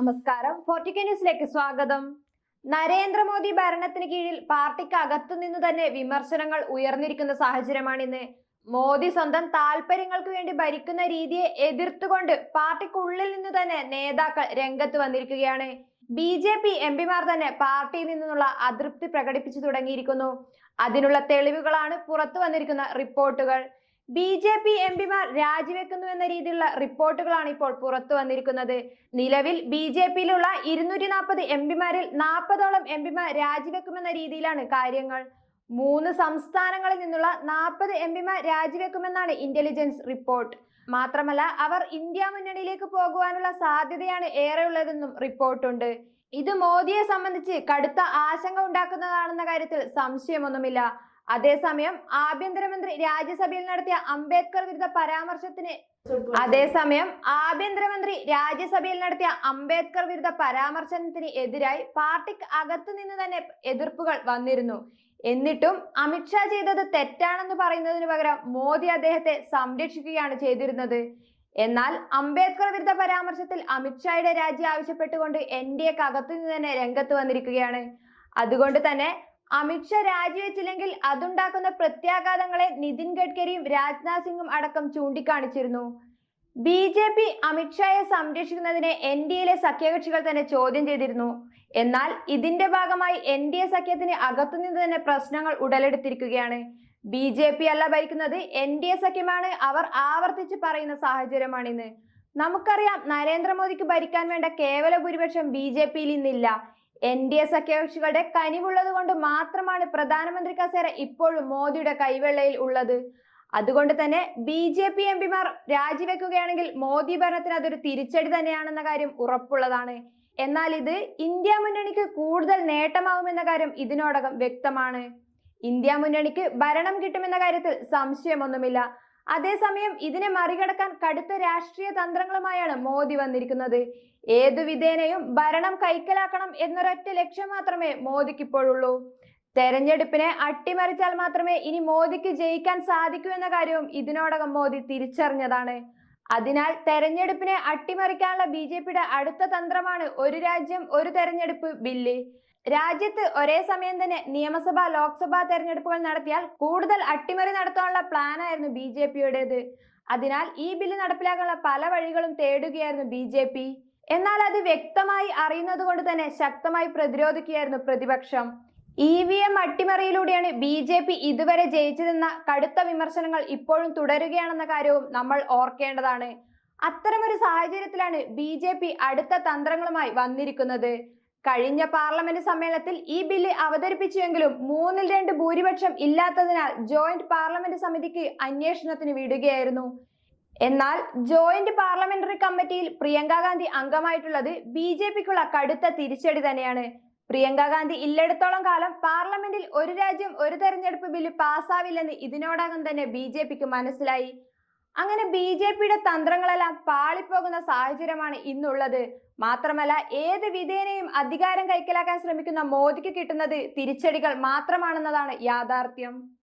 നമസ്കാരം. ഫോർട്ടിക്ക ന്യൂസിലേക്ക് സ്വാഗതം. നരേന്ദ്രമോദി ഭരണത്തിന് കീഴിൽ പാർട്ടിക്ക് നിന്ന് തന്നെ വിമർശനങ്ങൾ ഉയർന്നിരിക്കുന്ന സാഹചര്യമാണിന്ന്. മോദി സ്വന്തം താല്പര്യങ്ങൾക്ക് വേണ്ടി ഭരിക്കുന്ന രീതിയെ എതിർത്തുകൊണ്ട് പാർട്ടിക്കുള്ളിൽ നിന്ന് തന്നെ നേതാക്കൾ രംഗത്ത് വന്നിരിക്കുകയാണ്. ബി ജെ പി എം പിമാർ തന്നെ പാർട്ടിയിൽ നിന്നുള്ള അതൃപ്തി പ്രകടിപ്പിച്ചു തുടങ്ങിയിരിക്കുന്നു. അതിനുള്ള തെളിവുകളാണ് പുറത്തു വന്നിരിക്കുന്ന റിപ്പോർട്ടുകൾ. ബി ജെ പി എം പിമാർ രാജിവെക്കുന്നു എന്ന രീതിയിലുള്ള റിപ്പോർട്ടുകളാണ് ഇപ്പോൾ പുറത്തു വന്നിരിക്കുന്നത്. നിലവിൽ ബി ജെ പിയിലുള്ള ഇരുന്നൂറ്റി നാൽപ്പത് എം പിമാരിൽ നാൽപ്പതോളം എം പിമാർ രാജിവെക്കുമെന്ന രീതിയിലാണ് കാര്യങ്ങൾ. മൂന്ന് സംസ്ഥാനങ്ങളിൽ നിന്നുള്ള നാൽപ്പത് എം പിമാർ രാജിവെക്കുമെന്നാണ് ഇന്റലിജൻസ് റിപ്പോർട്ട്. മാത്രമല്ല അവർ ഇന്ത്യ മുന്നണിയിലേക്ക് പോകുവാനുള്ള സാധ്യതയാണ് ഏറെയുള്ളതെന്നും റിപ്പോർട്ടുണ്ട്. ഇത് മോദിയെ സംബന്ധിച്ച് കടുത്ത ആശങ്ക ഉണ്ടാക്കുന്നതാണെന്ന കാര്യത്തിൽ സംശയമൊന്നുമില്ല. അതേസമയം ആഭ്യന്തരമന്ത്രി രാജ്യസഭയിൽ നടത്തിയ അംബേദ്കർ വിരുദ്ധ പരാമർശത്തിന് അതേസമയം ആഭ്യന്തരമന്ത്രി രാജ്യസഭയിൽ നടത്തിയ അംബേദ്കർ വിരുദ്ധ പരാമർശത്തിന് എതിരായി പാർട്ടിക്ക് അകത്തു നിന്ന് തന്നെ എതിർപ്പുകൾ വന്നിരുന്നു. എന്നിട്ടും അമിത്ഷാ ചെയ്തത് തെറ്റാണെന്ന് പറയുന്നതിന് പകരം മോദി അദ്ദേഹത്തെ സംരക്ഷിക്കുകയാണ് ചെയ്തിരുന്നത്. എന്നാൽ അംബേദ്കർ വിരുദ്ധ പരാമർശത്തിൽ അമിത്ഷായുടെ രാജി ആവശ്യപ്പെട്ടുകൊണ്ട് എൻ ഡി എക്ക് അകത്തു നിന്ന് തന്നെ രംഗത്ത് വന്നിരിക്കുകയാണ്. അതുകൊണ്ട് തന്നെ അമിത്ഷാ രാജിവെച്ചില്ലെങ്കിൽ അതുണ്ടാക്കുന്ന പ്രത്യാഘാതങ്ങളെ നിതിൻ ഗഡ്കരിയും രാജ്നാഥ് സിംഗും അടക്കം ചൂണ്ടിക്കാണിച്ചിരുന്നു. ബി ജെ പി അമിത്ഷായെ സംരക്ഷിക്കുന്നതിനെ എൻ ഡി എയിലെ സഖ്യകക്ഷികൾ തന്നെ ചോദ്യം ചെയ്തിരുന്നു. എന്നാൽ ഇതിന്റെ ഭാഗമായി എൻ ഡി എ സഖ്യത്തിന് അകത്തുനിന്ന് തന്നെ പ്രശ്നങ്ങൾ ഉടലെടുത്തിരിക്കുകയാണ്. ബി ജെ പി അല്ല ഭരിക്കുന്നത് എൻ ഡി എ സഖ്യമാണ്. അവർ ആവർത്തിച്ച് പറയുന്ന സാഹചര്യമാണിന്ന്. നമുക്കറിയാം നരേന്ദ്രമോദിക്ക് ഭരിക്കാൻ വേണ്ട കേവല ഭൂരിപക്ഷം ബി ജെ പിയിൽ ഇന്നില്ല എൻ ഡി എ സഖ്യകക്ഷികളുടെ കനിവുള്ളത് കൊണ്ട് മാത്രമാണ് പ്രധാനമന്ത്രി കസേര ഇപ്പോഴും മോദിയുടെ കൈവെള്ളയിൽ ഉള്ളത്. അതുകൊണ്ട് തന്നെ ബി ജെ പി എം പിമാർ രാജിവെക്കുകയാണെങ്കിൽ മോദി ഭരണത്തിന് അതൊരു തിരിച്ചടി തന്നെയാണെന്ന കാര്യം ഉറപ്പുള്ളതാണ്. എന്നാൽ ഇത് ഇന്ത്യ മുന്നണിക്ക് കൂടുതൽ നേട്ടമാവുമെന്ന കാര്യം ഇതിനോടകം വ്യക്തമാണ്. ഇന്ത്യ മുന്നണിക്ക് ഭരണം കിട്ടുമെന്ന കാര്യത്തിൽ സംശയമൊന്നുമില്ല. അതേസമയം ഇതിനെ മറികടക്കാൻ കടുത്ത രാഷ്ട്രീയ തന്ത്രങ്ങളുമായാണ് മോദി വന്നിരിക്കുന്നത്. ഏതു വിധേനയും ഭരണം കൈക്കലാക്കണം എന്നൊരൊറ്റ ലക്ഷ്യം മാത്രമേ മോദിക്ക് ഇപ്പോഴുള്ളൂ തെരഞ്ഞെടുപ്പിനെ അട്ടിമറിച്ചാൽ മാത്രമേ ഇനി മോദിക്ക് ജയിക്കാൻ സാധിക്കൂ എന്ന കാര്യവും ഇതിനോടകം മോദി തിരിച്ചറിഞ്ഞതാണ്. അതിനാൽ തെരഞ്ഞെടുപ്പിനെ അട്ടിമറിക്കാനുള്ള ബി അടുത്ത തന്ത്രമാണ് ഒരു രാജ്യം ഒരു തെരഞ്ഞെടുപ്പ് ബില്ല്. രാജ്യത്ത് ഒരേ സമയം തന്നെ നിയമസഭാ ലോക്സഭാ തെരഞ്ഞെടുപ്പുകൾ നടത്തിയാൽ കൂടുതൽ അട്ടിമറി നടത്താനുള്ള പ്ലാനായിരുന്നു ബി ജെ പിയുടേത്. അതിനാൽ ഈ ബില്ല് നടപ്പിലാക്കാനുള്ള പല വഴികളും തേടുകയായിരുന്നു ബി ജെ പി. എന്നാൽ അത് വ്യക്തമായി അറിയുന്നത് കൊണ്ട് തന്നെ ശക്തമായി പ്രതിരോധിക്കുകയായിരുന്നു പ്രതിപക്ഷം. ഇ വി എം അട്ടിമറിയിലൂടെയാണ് ബി ജെ പി ഇതുവരെ ജയിച്ചതെന്ന കടുത്ത വിമർശനങ്ങൾ ഇപ്പോഴും തുടരുകയാണെന്ന കാര്യവും നമ്മൾ ഓർക്കേണ്ടതാണ്. അത്തരമൊരു സാഹചര്യത്തിലാണ് ബി ജെ പി അടുത്ത തന്ത്രങ്ങളുമായി വന്നിരിക്കുന്നത്. കഴിഞ്ഞ പാർലമെന്റ് സമ്മേളനത്തിൽ ഈ ബില്ല് അവതരിപ്പിച്ചുവെങ്കിലും മൂന്നിൽ രണ്ട് ഭൂരിപക്ഷം ഇല്ലാത്തതിനാൽ ജോയിന്റ് പാർലമെന്റ് സമിതിക്ക് അന്വേഷണത്തിന് വിടുകയായിരുന്നു. എന്നാൽ ജോയിന്റ് പാർലമെന്ററി കമ്മിറ്റിയിൽ പ്രിയങ്ക ഗാന്ധി അംഗമായിട്ടുള്ളത് ബി ജെ പിക്കുള്ള കടുത്ത തിരിച്ചടി തന്നെയാണ്. പ്രിയങ്ക ഗാന്ധി ഇല്ലടത്തോളം കാലം പാർലമെന്റിൽ ഒരു രാജ്യം ഒരു തെരഞ്ഞെടുപ്പ് ബില്ല് പാസ്സാവില്ലെന്ന് ഇതിനോടകം തന്നെ ബി ജെ പിക്ക് മനസ്സിലായി. അങ്ങനെ ബി ജെ പിയുടെ തന്ത്രങ്ങളെല്ലാം പാളിപ്പോകുന്ന സാഹചര്യമാണ് ഇന്നുള്ളത്. മാത്രമല്ല ഏത് വിധേനയും അധികാരം കൈക്കലാക്കാൻ ശ്രമിക്കുന്ന മോദിക്ക് കിട്ടുന്നത് തിരിച്ചടികൾ മാത്രമാണെന്നതാണ് യാഥാർത്ഥ്യം.